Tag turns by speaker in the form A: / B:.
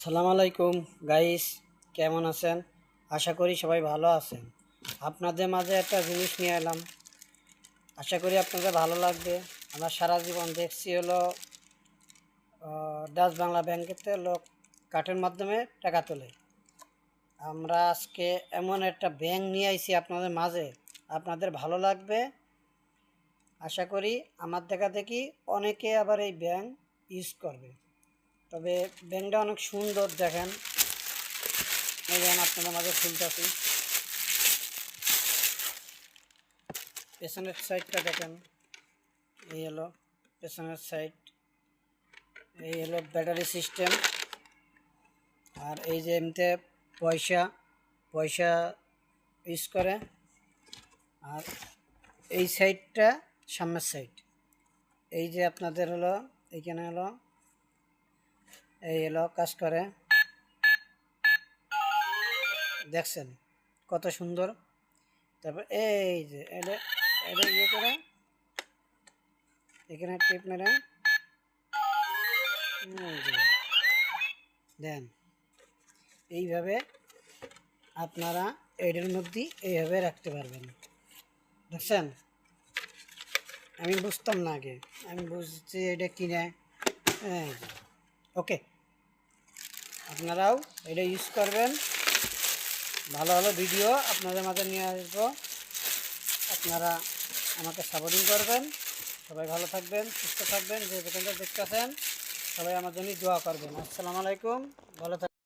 A: সালাম আলাইকুম গাইস কেমন আছেন? আশা করি সবাই ভালো আছেন। আপনাদের মাঝে একটা জিনিস নিয়ে এলাম। আশা করি আপনাদের ভালো লাগবে। আমরা সারা জীবন দেখছি হলো ডাচ বাংলা ব্যাংকেতে লোক কার্ডের মাধ্যমে টাকা তোলে। আমরা আজকে এমন একটা ব্যাংক নিয়ে আইছি আপনাদের মাঝে। আপনাদের ভালো লাগবে? আশা করি আমার দেখা দেখি অনেকে আবার এই ব্যাংক ইউজ করবে। তবে ব্যাংকটা অনেক সুন্দর দেখেন। এই দেখেন আপনাদের মাঝে খুলতেছি পেছনের সাইডটা দেখেন। এই হলো পেছনের সাইড। এই হলো ব্যাটারি সিস্টেম। আর এই যে এমতে পয়সা পয়সা ইউজ করে। আর এই সাইডটা সামনের সাইড। এই যে আপনাদের হলো এইখানে হলো এই হলো কাজ করে। দেখছেন কত সুন্দর। তারপর এই যে এটা এটা ইয়ে করে, এখানে টিপ মেরে দেন, এইভাবে আপনারা এটার মধ্যে এইভাবে রাখতে পারবেন। দেখছেন? আমি বুঝতাম না আগে, আমি বুঝছি এটা কিনে এই যে। ওকে। আপনারাও এটা ইউজ করবেন। ভালো ভালো ভিডিও আপনাদের মাঝে নিয়ে আসব। আপনারা আমাকে সাপোর্টিং করবেন। সবাই ভালো থাকবেন, সুস্থ থাকবেন, যে যেখানটা দেখতেছেন, সবাই আমার জন্য দোয়া করবেন। আসসালামু আলাইকুম, ভালো থাকবেন।